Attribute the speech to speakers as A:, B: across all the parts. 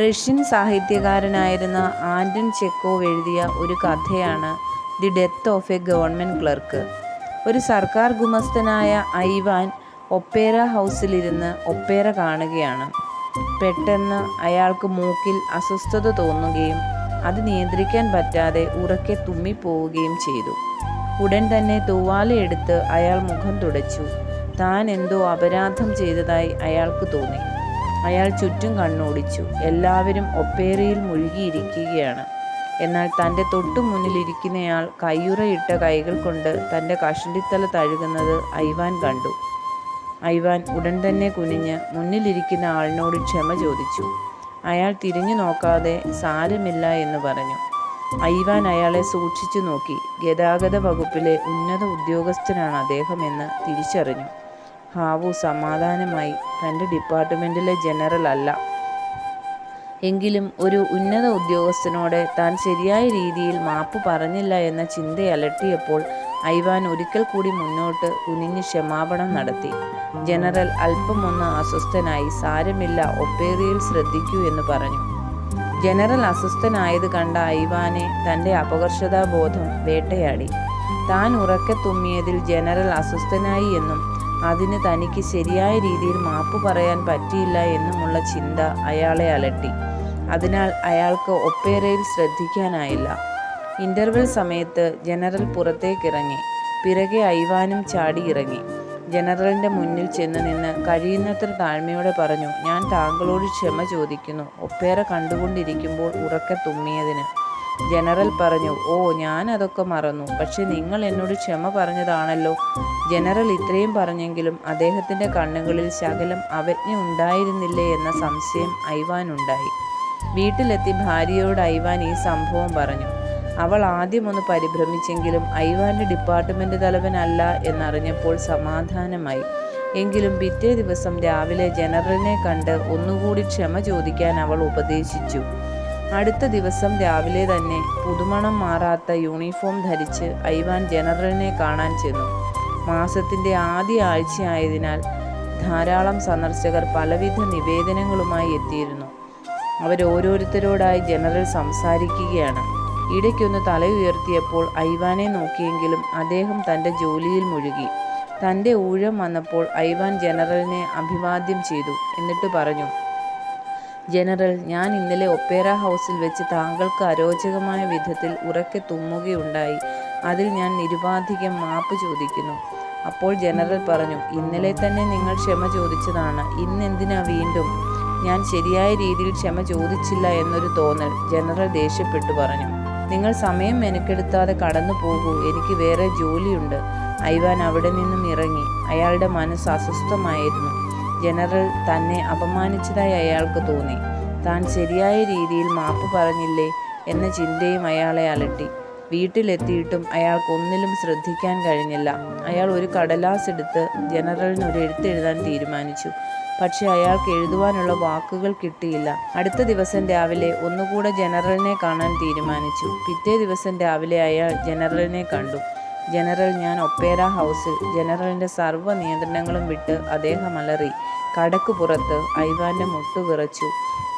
A: Russian സാഹിത്യകാരനായിരുന്ന Anton Chekhov എഴുതിയ ഒരു കഥയാണ് the death of a government clerk. ഒരു സർക്കാർ ഗുമസ്തനായ ഐവാൻ ഒപ്പേര ഹൗസിലിരുന്ന് ഒപ്പേര കാണുകയാണ്. പെട്ടെന്ന് അയാൾക്ക് മൂക്കിൽ അസ്വസ്ഥത തോന്നുകയും അത് നിയന്ത്രിക്കാൻ പറ്റാതെ ഉറക്കെ തുമ്മിപ്പോവുകയും ചെയ്തു. ഉടൻ തന്നെ തൂവാലയെടുത്ത് അയാൾ മുഖം തുടച്ചു. താൻ എന്തോ അപരാധം ചെയ്തതായി അയാൾക്ക് തോന്നി. അയാൾ ചുറ്റും കണ്ണോടിച്ചു. എല്ലാവരും ഒപ്പേറിയിൽ മുഴുകിയിരിക്കുകയാണ്. എന്നാൽ തന്റെ തൊട്ടു മുന്നിലിരിക്കുന്നയാൾ കയ്യുറയിട്ട കൈകൾ കൊണ്ട് തന്റെ കഷണ്ടിത്തല തഴുകുന്നത് ഐവാൻ കണ്ടു. ഐവാൻ ഉടൻ തന്നെ കുനിഞ്ഞ് മുന്നിലിരിക്കുന്ന ആളിനോട് ക്ഷമ ചോദിച്ചു. അയാൾ തിരിഞ്ഞു നോക്കാതെ സാരമില്ല എന്ന് പറഞ്ഞു. ഐവാൻ അയാളെ സൂക്ഷിച്ചു നോക്കി. ഗതാഗത വകുപ്പിലെ ഉന്നത ഉദ്യോഗസ്ഥനാണ് അദ്ദേഹമെന്ന് തിരിച്ചറിഞ്ഞു. ഹാവു സമാധാനമായി. തന്റെ ഡിപ്പാർട്ട്മെന്റിലെ ജനറൽ അല്ല. എങ്കിലും ഒരു ഉന്നത ഉദ്യോഗസ്ഥനോട് താൻ ശരിയായ രീതിയിൽ മാപ്പ് പറഞ്ഞില്ല എന്ന ചിന്ത അലട്ടിയപ്പോൾ ഐവാൻ ഒരിക്കൽ കൂടി മുന്നോട്ട് കുനിഞ്ഞ് ക്ഷമാപണം നടത്തി. ജനറൽ അല്പമൊന്ന് അസ്വസ്ഥനായി സാരമില്ല ഒപ്പേറിയിൽ ശ്രദ്ധിക്കൂ എന്ന് പറഞ്ഞു. ജനറൽ അസ്വസ്ഥനായത് കണ്ട ഐവാനെ തന്റെ അപകർഷതാബോധം വേട്ടയാടി. താൻ ഉറക്കെ തുമ്മിയതിൽ ജനറൽ അസ്വസ്ഥനായി എന്നും അതിന് തനിക്ക് ശരിയായ രീതിയിൽ മാപ്പ് പറയാൻ പറ്റിയില്ല എന്നുമുള്ള ചിന്ത അയാളെ അലട്ടി. അതിനാൽ അയാൾക്ക് ഒപ്പേറയിൽ ശ്രദ്ധിക്കാനായില്ല. ഇന്റർവെൽ സമയത്ത് ജനറൽ പുറത്തേക്കിറങ്ങി. പിറകെ ഐവാനും ചാടിയിറങ്ങി ജനറലിന്റെ മുന്നിൽ ചെന്ന് നിന്ന് കഴിയുന്നത്ര താഴ്മയോടെ പറഞ്ഞു ഞാൻ താങ്കളോട് ക്ഷമ ചോദിക്കുന്നു. ഒപ്പേറ കണ്ടുകൊണ്ടിരിക്കുമ്പോൾ ഉറക്കെ തുമ്മിയതിന്. ജനറൽ പറഞ്ഞു ഓ ഞാൻ അതൊക്കെ മറന്നു. പക്ഷെ നിങ്ങൾ എന്നോട് ക്ഷമ പറഞ്ഞതാണല്ലോ. ജനറൽ ഇത്രയും പറഞ്ഞെങ്കിലും അദ്ദേഹത്തിന്റെ കണ്ണുകളിൽ ശകലം അവജ്ഞ ഉണ്ടായിരുന്നില്ലേ എന്ന സംശയം ഐവാനുണ്ടായി വീട്ടിലെത്തി ഭാര്യയോട് ഐവാൻ ഈ സംഭവം പറഞ്ഞു. അവൾ ആദ്യം ഒന്ന് പരിഭ്രമിച്ചെങ്കിലും ഐവാന്റെ ഡിപ്പാർട്ട്മെന്റ് തലവനല്ല എന്നറിഞ്ഞപ്പോൾ സമാധാനമായി. എങ്കിലും പിറ്റേ ദിവസം രാവിലെ ജനറലിനെ കണ്ട് ഒന്നുകൂടി ക്ഷമ ചോദിക്കാൻ അവൾ ഉപദേശിച്ചു. അടുത്ത ദിവസം രാവിലെ തന്നെ പുതുമണം മാറാത്ത യൂണിഫോം ധരിച്ച് ഐവാൻ ജനറലിനെ കാണാൻ ചെന്നു. മാസത്തിന്റെ ആദ്യ ആഴ്ചയായതിനാൽ ധാരാളം സന്ദർശകർ പലവിധ നിവേദനങ്ങളുമായി എത്തിയിരുന്നു. അവരോരോരുത്തരോടായി ജനറൽ സംസാരിക്കുകയാണ്. ഇടയ്ക്കൊന്ന് തല ഉയർത്തിയപ്പോൾ ഐവാനെ നോക്കിയെങ്കിലും അദ്ദേഹം തന്റെ ജോലിയിൽ മുഴുകി. തന്റെ ഊഴം വന്നപ്പോൾ ഐവാൻ ജനറലിനെ അഭിവാദ്യം ചെയ്തു എന്നിട്ട് പറഞ്ഞു ജനറൽ ഞാൻ ഇന്നലെ ഒപ്പേറ ഹൗസിൽ വെച്ച് താങ്കൾക്ക് അരോചകമായ വിധത്തിൽ ഉറക്കെ തുമ്മുകയുണ്ടായി. അതിൽ ഞാൻ നിരുപാധികം മാപ്പ് ചോദിക്കുന്നു. അപ്പോൾ ജനറൽ പറഞ്ഞു ഇന്നലെ തന്നെ നിങ്ങൾ ക്ഷമ ചോദിച്ചതാണ്. ഇന്നെന്തിനാ വീണ്ടും? ഞാൻ ശരിയായ രീതിയിൽ ക്ഷമ ചോദിച്ചില്ല എന്നൊരു തോന്നൽ ജനറൽ ദേഷ്യപ്പെട്ടു പറഞ്ഞു. നിങ്ങൾ സമയം മെനക്കെടുത്താതെ കടന്നു പോകൂ. എനിക്ക് വേറെ ജോലിയുണ്ട്. ഐവാൻ അവിടെ നിന്നും ഇറങ്ങി. അയാളുടെ മനസ്സ് അസ്വസ്ഥമായിരുന്നു. ജനറൽ തന്നെ അപമാനിച്ചതായി അയാൾക്ക് തോന്നി. താൻ ശരിയായ രീതിയിൽ മാപ്പ് പറഞ്ഞില്ലേ എന്ന ചിന്തയും അയാളെ അലട്ടി. വീട്ടിലെത്തിയിട്ടും അയാൾക്കൊന്നിലും ശ്രദ്ധിക്കാൻ കഴിഞ്ഞില്ല. അയാൾ ഒരു കടലാസ് എടുത്ത് ജനറലിന് ഒരു എഴുത്തെഴുതാൻ തീരുമാനിച്ചു. പക്ഷേ അയാൾക്ക് എഴുതുവാനുള്ള വാക്കുകൾ കിട്ടിയില്ല. അടുത്ത ദിവസം രാവിലെ ഒന്നുകൂടെ ജനറലിനെ കാണാൻ തീരുമാനിച്ചു. പിറ്റേ ദിവസം രാവിലെ അയാൾ ജനറലിനെ കണ്ടു. ജനറൽ ഞാൻ ഒപ്പേര ഹൗസിൽ. ജനറലിന്റെ സർവ നിയന്ത്രണങ്ങളും വിട്ട് അദ്ദേഹം അലറി. കടക്ക് പുറത്ത് ഐവാന്റെ മുട്ട് വിറച്ചു.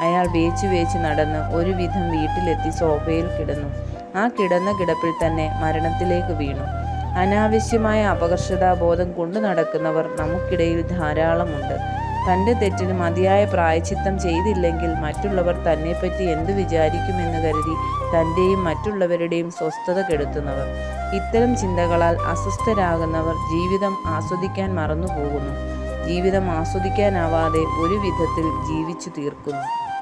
A: അയാൾ വേച്ചു വേച്ച് നടന്ന് ഒരുവിധം വീട്ടിലെത്തി സോഫയിൽ കിടന്നു. ആ കിടന്ന കിടപ്പിൽ തന്നെ മരണത്തിലേക്ക് വീണു. അനാവശ്യമായ അപകർഷതാബോധം കൊണ്ടു നടക്കുന്നവർ നമുക്കിടയിൽ ധാരാളമുണ്ട്. തന്റെ തെറ്റിന് മതിയായ പ്രായച്ചിത്തം ചെയ്തില്ലെങ്കിൽ മറ്റുള്ളവർ തന്നെപ്പറ്റി എന്ത് വിചാരിക്കുമെന്ന് കരുതി തന്റെയും മറ്റുള്ളവരുടെയും സ്വസ്ഥത കെടുത്തുന്നവർ. ഇത്തരം ചിന്തകളാൽ അസ്വസ്ഥരാകുന്നവർ ജീവിതം ആസ്വദിക്കാൻ മറന്നുപോകുന്നു. ജീവിതം ആസ്വദിക്കാനാവാതെ ഒരു വിധത്തിൽ ജീവിച്ചു തീർക്കുന്നു.